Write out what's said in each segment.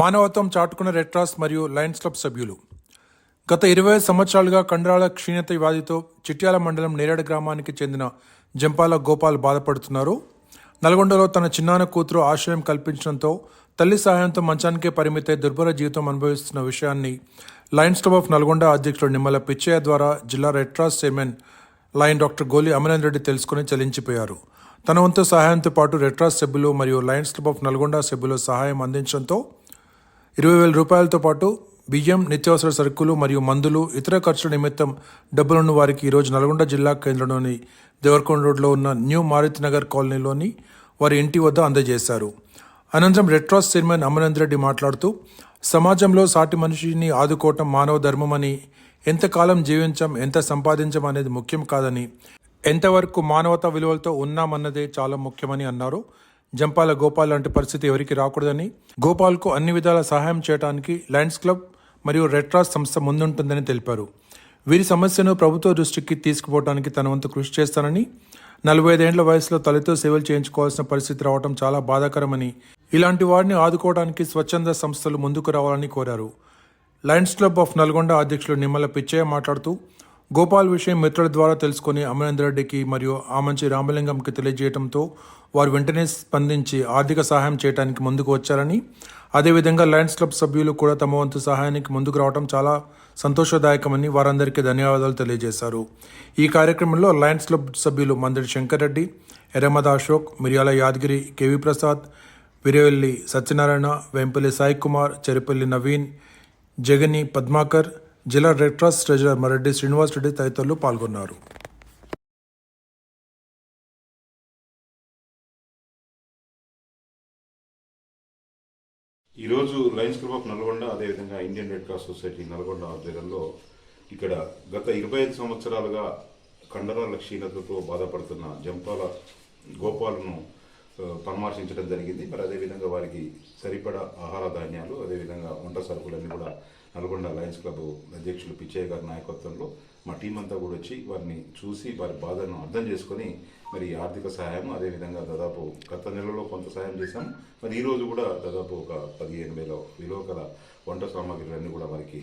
మానవత్వం చాటుకున్న Red Cross మరియు లయన్స్ క్లబ్ సభ్యులు. గత ఇరవై సంవత్సరాలుగా కండరాల క్షీణత వ్యాధితో చిట్యాల మండలం నేరేడు గ్రామానికి చెందిన జంపాల గోపాల్ బాధపడుతున్నారు. నల్గొండలో తన చిన్నాన కూతురు ఆశ్రయం కల్పించడంతో తల్లి సహాయంతో మంచానికే పరిమితై దుర్భర జీవితం అనుభవిస్తున్న విషయాన్ని లయన్స్ క్లబ్ ఆఫ్ నల్గొండ అధ్యక్షుడు నిమ్మల పిచ్చయ్య ద్వారా జిల్లా Red Cross chairman Lion doctor Goli Amarendra Reddy తెలుసుకుని చలించిపోయారు తన వంతు సహాయంతో పాటు రెడ్ క్రాస్ సభ్యులు మరియు లయన్స్ క్లబ్ ఆఫ్ నల్గొండ సభ్యులు సహాయం అందించడంతో ఇరవై వేల రూపాయలతో పాటు బియ్యం నిత్యావసర సరుకులు మరియు మందులు ఇతర ఖర్చుల నిమిత్తం డబ్బులను వారికి ఈరోజు నల్గొండ జిల్లా కేంద్రంలోని దేవరకొండ రోడ్లో ఉన్న న్యూ మారుతి నగర్ కాలనీలోని వారి ఇంటి వద్ద అందజేశారు. అనంతరం రెడ్క్రాస్ చైర్మన్ అమరేంద్ర రెడ్డి మాట్లాడుతూ సమాజంలో సాటి మనిషిని ఆదుకోవటం మానవ ధర్మమని ఎంతకాలం జీవించం ఎంత సంపాదించం అనేది ముఖ్యం కాదని ఎంతవరకు మానవతా విలువలతో ఉన్నామన్నదే చాలా ముఖ్యమని అన్నారు. జంపాల గోపాల్ లాంటి పరిస్థితి ఎవరికి రాకూడదని గోపాల్కు అన్ని విధాల సహాయం చేయడానికి లయన్స్ క్లబ్ మరియు రెట్రాస్ సంస్థ ముందుంటుందని తెలిపారు. వీరి సమస్యను ప్రభుత్వ దృష్టికి తీసుకుపోవడానికి తన వంతు కృషి చేస్తానని నలభై ఐదేండ్ల వయసులో తల్లితో సేవలు చేయించుకోవాల్సిన పరిస్థితి రావడం చాలా బాధాకరమని ఇలాంటి వారిని ఆదుకోవడానికి స్వచ్ఛంద సంస్థలు ముందుకు రావాలని కోరారు. లయన్స్ క్లబ్ ఆఫ్ నల్గొండ అధ్యక్షులు నిమ్మల పిచ్చయ్య మాట్లాడుతూ గోపాల్ విషయం మిత్రుల ద్వారా తెలుసుకుని అమరేందర్ రెడ్డికి మరియు ఆమంచి రామలింగంకి తెలియజేయడంతో వారు వెంటనే స్పందించి ఆర్థిక సహాయం చేయడానికి ముందుకు వచ్చారని అదేవిధంగా లయన్స్ క్లబ్ సభ్యులు కూడా తమ వంతు సహాయానికి ముందుకు రావడం చాలా సంతోషదాయకమని వారందరికీ ధన్యవాదాలు తెలియజేశారు. ఈ కార్యక్రమంలో లయన్స్ క్లబ్ సభ్యులు మందడి శంకర్ రెడ్డి ఎర్రమద అశోక్ మిర్యాల యాదగిరి కేవీ ప్రసాద్ విరేవెల్లి సత్యనారాయణ వెంపల్లి సాయి కుమార్ చెరిపల్లి నవీన్ జగని పద్మాకర్ జిల్లా Red Cross treasurer Mareddy Srinivas Reddy తదితరులు పాల్గొన్నారు. ఈరోజు లయన్స్ క్లబ్ ఆఫ్ నల్గొండ అదేవిధంగా Indian Red Cross Society Nalgonda ఆధ్వర్యంలో ఇక్కడ గత ఇరవై ఐదు సంవత్సరాలుగా కండరాల క్షీణతతో బాధపడుతున్న జంపాల గోపాలను పరామర్శించడం జరిగింది. మరి అదేవిధంగా వారికి సరిపడా ఆహార ధాన్యాలు అదేవిధంగా వంట సరుకులన్నీ కూడా నల్గొండ లయన్స్ క్లబ్ అధ్యక్షులు పిచ్చయ్య గారి నాయకత్వంలో మా టీం అంతా కూడా వచ్చి వారిని చూసి వారి బాధను అర్థం చేసుకొని మరి ఆర్థిక సహాయం అదేవిధంగా దాదాపు గత నెలలో కొంత సహాయం చేశాం. మరి ఈరోజు కూడా దాదాపు ఒక పదిహేను వేల విలువ గల వంట సామాగ్రిలన్నీ కూడా వారికి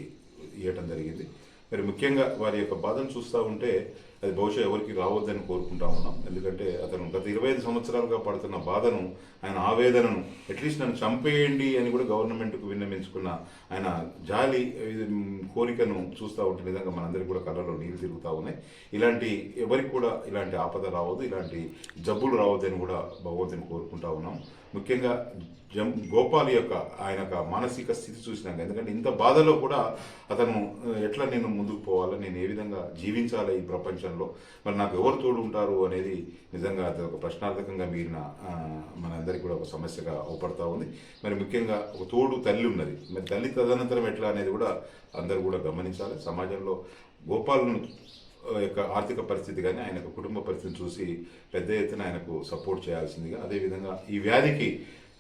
ఇవ్వటం జరిగింది. మరి ముఖ్యంగా వారి యొక్క బాధను చూస్తూ ఉంటే అది బహుశా ఎవరికి రావద్దని కోరుకుంటా ఉన్నాం. ఎందుకంటే అతను గత ఇరవై ఐదు సంవత్సరాలుగా పడుతున్న బాధను ఆయన ఆవేదనను అట్లీస్ట్ నన్ను చంపేయండి అని కూడా గవర్నమెంట్కు విన్నవించుకున్న ఆయన జాలి కోరికను చూస్తూ ఉంటే నిజంగా మనందరికీ కూడా కళ్ళలో నీళ్ళు తిరుగుతూ ఉన్నాయి. ఇలాంటి ఎవరికి కూడా ఇలాంటి ఆపద రావద్దు ఇలాంటి జబ్బులు రావద్దని కూడా భగవంతుని కోరుకుంటా ఉన్నాం. ముఖ్యంగా జం గోపాల్ యొక్క ఆయన మానసిక స్థితి చూసినాక ఎందుకంటే ఇంత బాధలో కూడా అతను ఎట్లా నేను ముందుకు పోవాలో నేను ఏ విధంగా జీవించాలి ఈ ప్రపంచంలో మరి నాకు ఎవరు తోడు ఉంటారు అనేది నిజంగా అది ఒక ప్రశ్నార్థకంగా మిగిలిన మనందరికీ కూడా ఒక సమస్యగా అవపడతా ఉంది. మరి ముఖ్యంగా ఒక తోడు తల్లి ఉన్నది. మరి తల్లి తదనంతరం ఎట్లా అనేది కూడా అందరూ కూడా గమనించాలి. సమాజంలో గోపాలను యొక్క ఆర్థిక పరిస్థితి కానీ ఆయన కుటుంబ పరిస్థితిని చూసి పెద్ద ఎత్తున ఆయనకు సపోర్ట్ చేయాల్సిందిగా అదేవిధంగా ఈ వ్యాధికి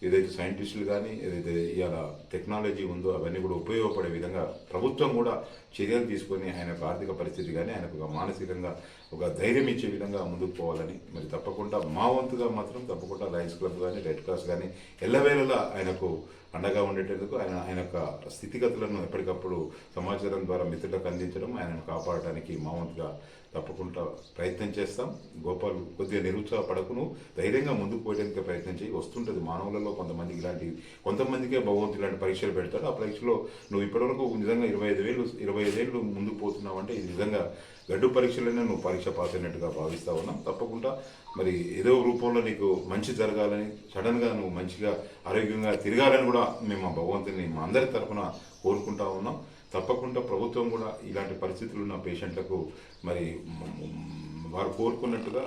ఏదైతే సైంటిస్టులు కానీ ఏదైతే ఇవాళ టెక్నాలజీ ఉందో అవన్నీ కూడా ఉపయోగపడే విధంగా ప్రభుత్వం కూడా చర్యలు తీసుకొని ఆయన యొక్క ఆర్థిక పరిస్థితి కానీ ఆయనకు మానసికంగా ఒక ధైర్యం ఇచ్చే విధంగా ముందుకు పోవాలని మరి తప్పకుండా మా వంతుగా మాత్రం తప్పకుండా లయన్స్ క్లబ్ కానీ రెడ్ క్రాస్ కానీ ఎల్లవేళలా ఆయనకు అండగా ఉండేటందుకు ఆయన ఆయన యొక్క స్థితిగతులను ఎప్పటికప్పుడు సమాచారం ద్వారా మిత్రులకు అందించడం ఆయనను కాపాడటానికి మా వంతుగా తప్పకుండా ప్రయత్నం చేస్తాం. గోపాల్ కొద్దిగా నిరుత్సాహపడకును ధైర్యంగా ముందుకు పోయడానికి ప్రయత్నం చేయి. వస్తుంటుంది మానవులలో కొంతమందికి ఇలాంటి కొంతమందికే భగవంతుడు ఇలాంటి పరీక్షలు పెడతాడు. ఆ పరీక్షలో నువ్వు ఇప్పటివరకు నిజంగా ఇరవై ఐదు వేలు ఇరవై ఐదేళ్ళు ముందుకు పోతున్నావు అంటే ఇది నిజంగా గడ్డు పరీక్షలనే నువ్వు పరీక్ష పాస్ అయినట్టుగా భావిస్తా ఉన్నాం తప్పకుండా మరి ఏదో రూపంలో నీకు మంచి జరగాలని సడన్గా నువ్వు మంచిగా ఆరోగ్యంగా తిరగాలని కూడా మేము మా భగవంతుని మా అందరి తరఫున కోరుకుంటా ఉన్నాం. తప్పకుండా ప్రభుత్వం కూడా ఇలాంటి పరిస్థితులు ఉన్న పేషెంట్లకు మరి వారు కోరుకున్నట్టుగా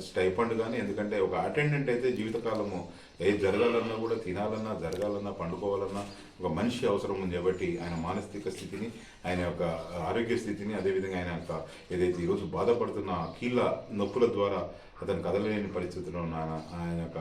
స్టైఫండ్ కానీ ఎందుకంటే ఒక అటెండెంట్ అయితే జీవితకాలము ఏది జరగాలన్నా కూడా తినాలన్నా జరగాలన్నా పండుకోవాలన్నా ఒక మనిషి అవసరం ఉంది కాబట్టి ఆయన మానసిక స్థితిని ఆయన యొక్క ఆరోగ్య స్థితిని అదేవిధంగా ఆయన యొక్క ఏదైతే ఈరోజు బాధపడుతున్న కీళ్ళ నొప్పుల ద్వారా అతను కదలలేని పరిస్థితిలో ఉన్న ఆయన యొక్క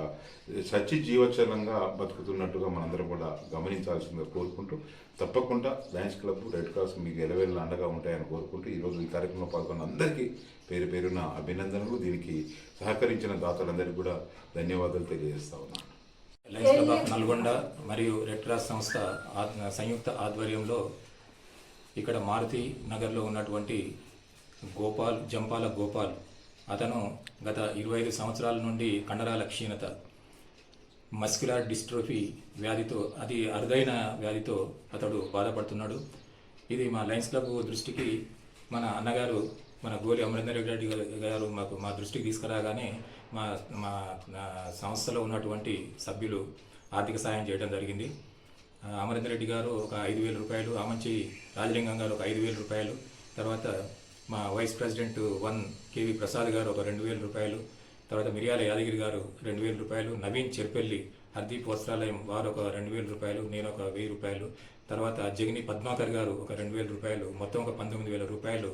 సచ్చి జీవచలంగా బతుకుతున్నట్టుగా మనందరం కూడా గమనించాల్సిందిగా కోరుకుంటూ తప్పకుండా లయన్స్ క్లబ్ రెడ్ క్రాస్ మీకు ఎలవేళ్ళ అండగా ఉంటాయని కోరుకుంటూ ఈరోజు ఈ కార్యక్రమంలో పాల్గొన్న అందరికీ పేరు పేరున అభినందనలు. దీనికి సహకరించిన దాతలందరికీ కూడా ధన్యవాదాలు తెలియజేస్తా ఉన్నాను. లయన్స్ క్లబ్ ఆఫ్ నల్గొండ మరియు రెడ్ క్రాస్ సంస్థ సంయుక్త ఆధ్వర్యంలో ఇక్కడ మారుతి నగర్లో ఉన్నటువంటి గోపాల్ జంపాల గోపాల్. అతను గత ఇరవై ఐదు సంవత్సరాల నుండి కండరాల క్షీణత మస్క్యులర్ డిస్ట్రోఫీ వ్యాధితో అది అరుదైన వ్యాధితో అతడు బాధపడుతున్నాడు. ఇది మా లయన్స్ క్లబ్ దృష్టికి మన అన్నగారు మన గోలి అమరేందర్ రెడ్డి గారు- గారు మాకు మా దృష్టికి తీసుకురాగానే మా మా సంస్థలో ఉన్నటువంటి సభ్యులు ఆర్థిక సాయం చేయడం జరిగింది. ఆ, అమరేందర్ రెడ్డి గారు ఒక ఐదు వేల రూపాయలు ఆమంచి రాజలింగం గారు ఒక ఐదు వేల రూపాయలు తర్వాత మా vice president one KV Prasad గారు ఒక రెండు వేల రూపాయలు తర్వాత మిరియాల యాదగిరి గారు రెండు వేల రూపాయలు నవీన్ చెర్పల్లి హర్దీప్ వస్త్రాలయం వారు ఒక రెండు వేల రూపాయలు నేను ఒక వెయ్యి రూపాయలు తర్వాత జగిని పద్మాకర్ గారు ఒక రెండు వేల రూపాయలు మొత్తం ఒక పంతొమ్మిది వేల రూపాయలు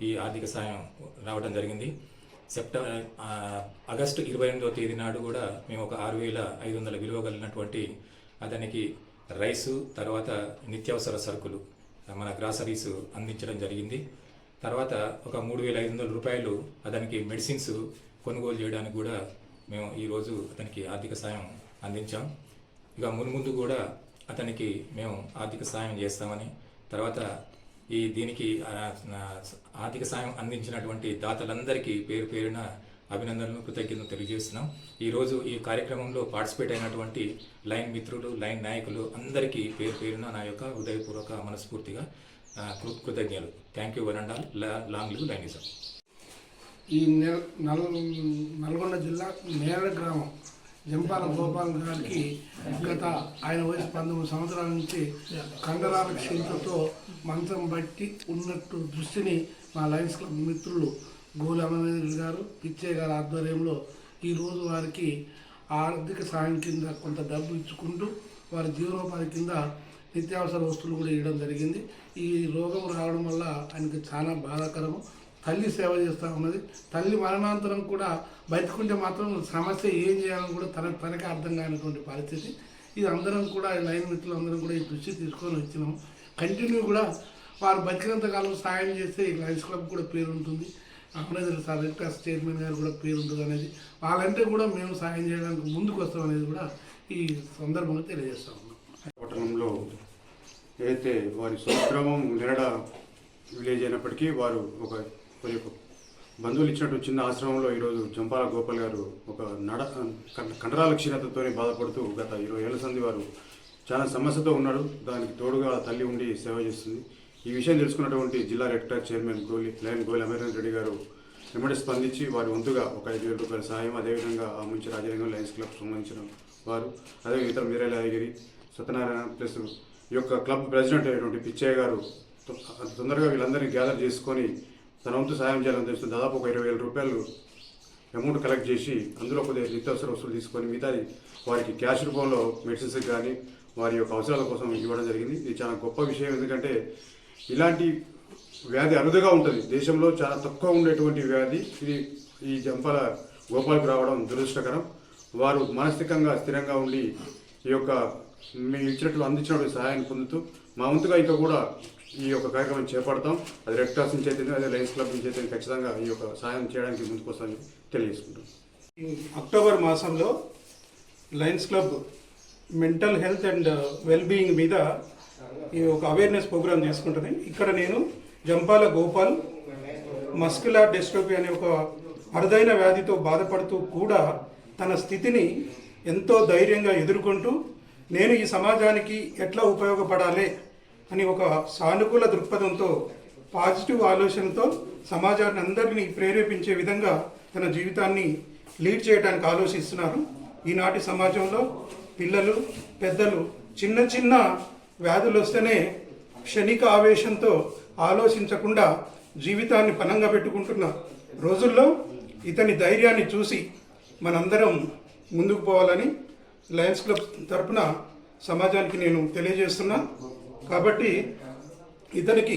ఈ ఆర్థిక సాయం రావడం జరిగింది. సెప్టెంబర్ ఆగస్టు ఇరవై ఎనిమిదవ తేదీ నాడు కూడా మేము ఒక ఆరు వేల ఐదు వందల విలువ కలిగినటువంటి అతనికి రైసు తర్వాత నిత్యావసర సరుకులు మన గ్రాసరీస్ అందించడం జరిగింది. తర్వాత ఒక మూడు వేల ఐదు వందల రూపాయలు అతనికి మెడిసిన్స్ కొనుగోలు చేయడానికి కూడా మేము ఈరోజు అతనికి ఆర్థిక సాయం అందించాం. ఇక మున్ముందు కూడా అతనికి మేము ఆర్థిక సాయం చేస్తామని తర్వాత ఈ దీనికి ఆర్థిక సాయం అందించినటువంటి దాతలందరికీ పేరు పేరున అభినందనలు కృతజ్ఞతలు తెలియజేస్తున్నాం. ఈరోజు ఈ కార్యక్రమంలో పార్టిసిపేట్ అయినటువంటి లైన్ మిత్రులు లైన్ నాయకులు అందరికీ పేరు పేరున నా యొక్క హృదయపూర్వక మనస్ఫూర్తిగా కృతజ్ఞతలు. థ్యాంక్ యూ వరండా లాంగ్ లివ్ లైనిజం ఈ నెల నల్గొండ జిల్లా నేరడ గ్రామం. జంపాల గోపాల్ గారికి గత ఆయన వయసు పంతొమ్మిది సంవత్సరాల నుంచి కండరాల క్షీణతతో మంచం బట్టి ఉన్నట్టు దృష్టిని మా లయన్స్ క్లబ్ మిత్రులు గోలు అమరేంద్ర గారు పిచ్చయ్య గారి ఆధ్వర్యంలో ఈరోజు వారికి ఆర్థిక సాయం కింద కొంత డబ్బు ఇచ్చుకుంటూ వారి జీవనోపాధి కింద నిత్యావసర వస్తువులు కూడా ఇవ్వడం జరిగింది. ఈ రోగం రావడం వల్ల ఆయనకి చాలా బాధాకరము. తల్లి సేవ చేస్తూ ఉన్నది. తల్లి మరణాంతరం కూడా బతికుంటే మాత్రం సమస్య ఏం చేయాలని కూడా తన తనకే అర్థం కానిటువంటి పరిస్థితి. ఇది అందరం కూడా లైన్ మిత్రులు అందరం కూడా ఈ దృష్టి తీసుకొని వచ్చినాము కంటిన్యూ కూడా వారు బతికినంత కాలం సాయం చేస్తే ఈ లయన్స్ క్లబ్ కూడా పేరు ఉంటుంది. Amarendra sir Red Cross chairman గారు కూడా పేరు ఉంటుంది అనేది. వాళ్ళంటే కూడా మేము సాయం చేయడానికి ముందుకు వస్తాం అనేది కూడా ఈ సందర్భంగా తెలియజేస్తా ఉన్నాం. పట్టణంలో ఏదైతే వారి స్వగ్రామం నిరడ విలేజ్ అయినప్పటికీ వారు ఒక వారి యొక్క బంధువులు ఇచ్చినట్టు చిన్న ఆశ్రమంలో ఈరోజు జంపాల గోపాల్ గారు ఒక నడ కండరాల క్షీణతతోనే బాధపడుతూ గత ఇరవై ఏళ్ళ సంది వారు చాలా సమస్యతో ఉన్నాడు దానికి తోడుగా తల్లి ఉండి సేవ చేస్తుంది. ఈ విషయం తెలుసుకున్నటువంటి జిల్లా Red Cross chairman Goli Lion Goli Amarendra Reddy గారు వెంబడి స్పందించి వారి వంతుగా ఒక ఐదు వేల రూపాయల సాయం అదేవిధంగా ఆ ముంచి రాజలింగం లయన్స్ క్లబ్ సంబంధించిన వారు అదే ఇతర మీరేల యాదగిరి సత్యనారాయణ ప్లస్ ఈ యొక్క క్లబ్ ప్రెసిడెంట్ అయినటువంటి పిచ్చయ్య గారు తొందరగా వీళ్ళందరినీ గ్యాదర్ చేసుకొని తన వంతు సాయం చేయాలని తెలుస్తుంది. దాదాపు ఒక ఇరవై వేల రూపాయలు అమౌంట్ కలెక్ట్ చేసి అందులో కొద్దిగా నిత్యావసర వస్తువులు తీసుకొని మిగతాది వారికి క్యాష్ రూపంలో మెడిసిన్స్ కానీ వారి యొక్క అవసరాల కోసం ఇవ్వడం జరిగింది. ఇది చాలా గొప్ప విషయం. ఎందుకంటే ఇలాంటి వ్యాధి అరుదుగా ఉంటుంది. దేశంలో చాలా తక్కువ ఉండేటువంటి వ్యాధి. ఇది ఈ జంపాల గోపాలకు రావడం దురదృష్టకరం. వారు మానసికంగా స్థిరంగా ఉండి ఈ యొక్క మేము ఇచ్చినట్లు అందించినటువంటి సహాయాన్ని పొందుతూ మా వంతుగా ఇంకా కూడా ఈ యొక్క కార్యక్రమం చేపడతాం. అది రెడ్ క్రాస్ నుంచి అయితే అదే లయన్స్ క్లబ్ నుంచి అయితే ఖచ్చితంగా ఈ యొక్క సహాయం చేయడానికి ముందుకు వస్తామని తెలియజేసుకుంటాం అక్టోబర్ మాసంలో Lions Club mental health and well being మీద ఈ ఒక అవేర్నెస్ ప్రోగ్రామ్ చేసుకుంటుంది. ఇక్కడ నేను జంపాల గోపాల్ మస్కులార్ డెస్ట్రోపీ అనే ఒక అరుదైన వ్యాధితో బాధపడుతూ కూడా తన స్థితిని ఎంతో ధైర్యంగా ఎదుర్కొంటూ నేను ఈ సమాజానికి ఎట్లా ఉపయోగపడాలి అని ఒక సానుకూల దృక్పథంతో పాజిటివ్ ఆలోచనతో సమాజాన్ని అందరినీ ప్రేరేపించే విధంగా తన జీవితాన్ని లీడ్ చేయడానికి ఆలోచిస్తున్నారు. ఈనాటి సమాజంలో పిల్లలు పెద్దలు చిన్న చిన్న వ్యాధులు వస్తేనే క్షణిక ఆవేశంతో ఆలోచించకుండా జీవితాన్ని పనంగా పెట్టుకుంటున్న రోజుల్లో ఇతని ధైర్యాన్ని చూసి మనందరం ముందుకు పోవాలని లయన్స్ క్లబ్ తరపున సమాజానికి నేను తెలియజేస్తున్నా. కాబట్టి ఇతనికి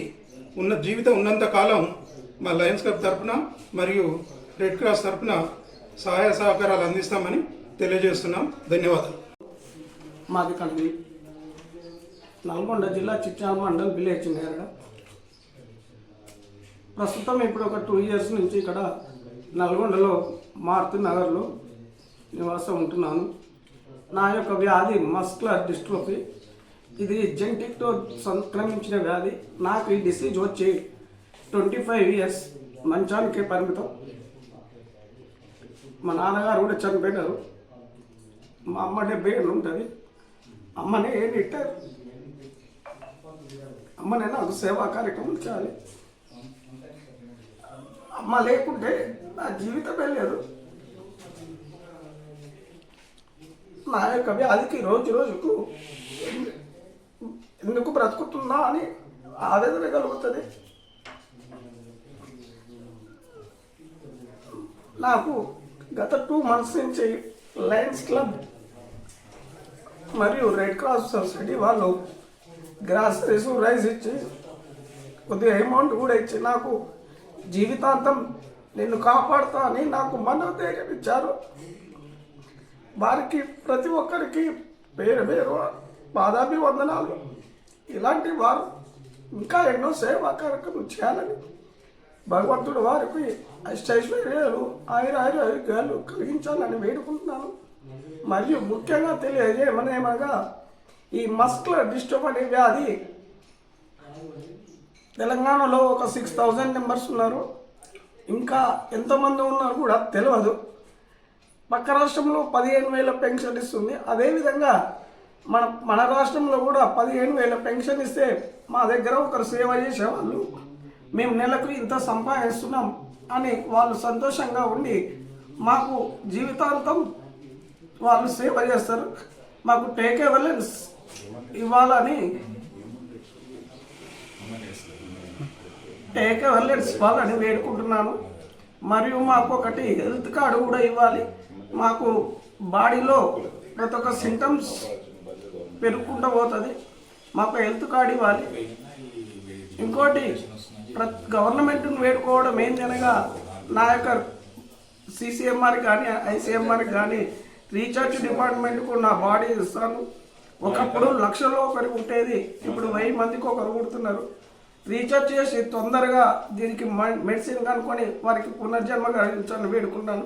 ఉన్న జీవితం ఉన్నంత కాలం మా లయన్స్ క్లబ్ తరఫున మరియు రెడ్ క్రాస్ తరఫున సహాయ సహకారాలు అందిస్తామని తెలియజేస్తున్నాం. ధన్యవాదాలు. మాది కడవి నల్గొండ జిల్లా చిట్యాల మండల్ విలేజ్ నేరడ ప్రస్తుతం ఇప్పుడు ఒక టూ ఇయర్స్ నుంచి ఇక్కడ నల్గొండలో మారుతి నగర్లో నివాసం ఉంటున్నాను. నా యొక్క వ్యాధి మస్కులర్ డిస్ట్రోఫీ. ఇది జెంటిక్తో సంక్రమించిన వ్యాధి. నాకు ఈ డిసీజ్ వచ్చి ట్వంటీ ఫైవ్ ఇయర్స్ మంచానికే పరిమితం. మా నాన్నగారు కూడా చనిపోయినారు. మా అమ్మ డెబ్బై ఏళ్ళు ఉంటుంది. అమ్మనే ఏం ఇట్టారు అమ్మనే నాకు సేవా కార్యక్రమం చేయాలి? అమ్మ లేకుంటే నా జీవితమే లేదు. నా యొక్క వ్యాధికి రోజు రోజుకు ఎందుకు బ్రతుకుతుందా అని ఆవేదన కలుగుతుంది నాకు గత టూ మంత్స్ నుంచి లయన్స్ క్లబ్ మరియు రెడ్ క్రాస్ సొసైటీ వాళ్ళు గ్రాసరీస్ రైస్ ఇచ్చి కొద్దిగా అమౌంట్ కూడా ఇచ్చి నాకు జీవితాంతం నిన్ను కాపాడుతా అని నాకు మనోధైర్యం ఇచ్చారు వారికి ప్రతి ఒక్కరికి పేరు పేరు పాదాభివందనాలు ఇలాంటి వారు ఇంకా ఎన్నో సేవా కార్యక్రమం చేయాలని భగవంతుడు వారికి అష్టైశ్వర్యాలు ఆయుర ఆరోగ్యాలు కలిగించాలని వేడుకుంటున్నాను. మరియు ముఖ్యంగా తెలియజేయమనేమనగా ఈ మస్కులర్ డిస్టర్బ్ అనే వ్యాధి తెలంగాణలో ఒక సిక్స్ థౌజండ్ మెంబర్స్ ఉన్నారు. ఇంకా ఎంతమంది ఉన్నారు కూడా తెలియదు పక్క రాష్ట్రంలో పదిహేను వేల పెన్షన్ ఇస్తుంది అదేవిధంగా మన మన రాష్ట్రంలో కూడా పదిహేను వేల పెన్షన్ ఇస్తే మా దగ్గర ఒకరు సేవ చేసేవాళ్ళు. మేము నెలకు ఇంత సంపాదిస్తున్నాం అని వాళ్ళు సంతోషంగా ఉండి మాకు జీవితాంతం వాళ్ళు సేవ చేస్తారు. మాకు టేక్ ఎవర్లెన్స్ ఇవ్వాలని. టేక్ ఎవర్లెన్స్ ఇవ్వాలని వేడుకుంటున్నాను. మరియు మాకు ఒకటి హెల్త్ కార్డు కూడా ఇవ్వాలి. మాకు బాడీలో ప్రతి ఒక్క సింటమ్స్ పెరుగుకుంటూ పోతుంది. మాకు హెల్త్ కార్డు ఇవ్వాలి. ఇంకోటి ప్రతి గవర్నమెంట్ని వేడుకోవడం ఏంటనగా నా యొక్క సిసిఎంఆర్ కానీ ఐసీఎంఆర్ కానీ రీఛార్జ్ డిపార్ట్మెంట్కు నా బాడీ ఇస్తాను. ఒకప్పుడు లక్షలో ఒకరికి ఉండేది ఇప్పుడు వెయ్యి మందికి ఒకరు కుడుతున్నారు రీఛార్జ్ చేసి తొందరగా దీనికి మెడిసిన్ కనుక్కొని వారికి పునర్జన్మ కలిగించాలని వేడుకున్నాను.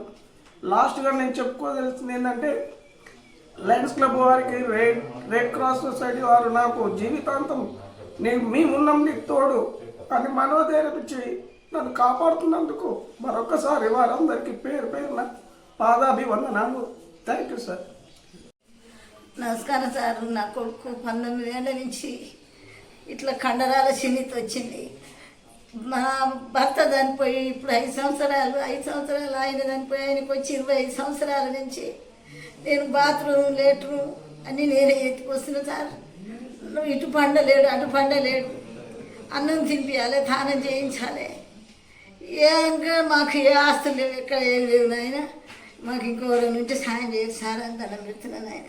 లాస్ట్గా నేను చెప్పుకోదలుస్తుంది ఏంటంటే లయన్స్ క్లబ్ వారికి రెడ్ రెడ్ క్రాస్ సొసైటీ వారు నాకు జీవితాంతం నేను మేమున్నాం నీకు తోడు. అని మనోధైర్యం నన్ను కాపాడుతున్నందుకు మరొకసారి వారందరికీ పేరు పేరున పాదాభివందనాలు. థ్యాంక్ యూ సార్ నమస్కారం సార్. నా కొడుకు పంతొమ్మిది ఏళ్ళ నుంచి ఇట్లా కండరాల చిన్నిత వచ్చింది. మా భర్త చనిపోయి ఇప్పుడు ఐదు సంవత్సరాలు ఐదు సంవత్సరాలు ఆయన చనిపోయి ఆయనకు వచ్చి ఇరవై ఐదు సంవత్సరాల నుంచి నేను బాత్రూమ్ లేటరు అన్నీ నేనే ఎత్తుకొస్తున్నా సార్. నువ్వు ఇటు పండలేడు అటు పండలేడు అన్నం తినిపించాలి దానం చేయించాలి. ఇంకా మాకు ఏ ఆస్తులు లేవు ఎక్కడ ఏం లేవు నాయన. మాకు ఇంకోరం నుంచి సాయం చేసి సార్ అని దండం పెడుతున్నాను ఆయన